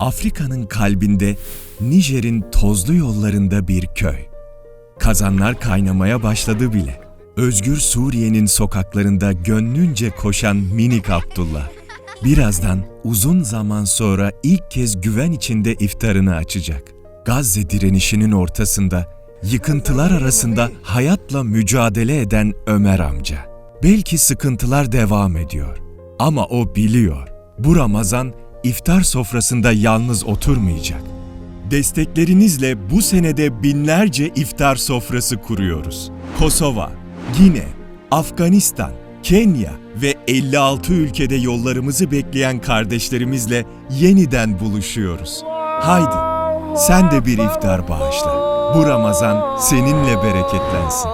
Afrika'nın kalbinde, Nijer'in tozlu yollarında bir köy. Kazanlar kaynamaya başladı bile. Özgür Suriye'nin sokaklarında gönlünce koşan minik Abdullah. Birazdan uzun zaman sonra ilk kez güven içinde iftarını açacak. Gazze direnişinin ortasında, yıkıntılar arasında hayatla mücadele eden Ömer amca. Belki sıkıntılar devam ediyor. Ama o biliyor. Bu Ramazan iftar sofrasında yalnız oturmayacak. Desteklerinizle bu senede binlerce iftar sofrası kuruyoruz. Kosova, Gine, Afganistan, Kenya ve 56 ülkede yollarımızı bekleyen kardeşlerimizle yeniden buluşuyoruz. Haydi sen de bir iftar bağışla. Bu Ramazan seninle bereketlensin.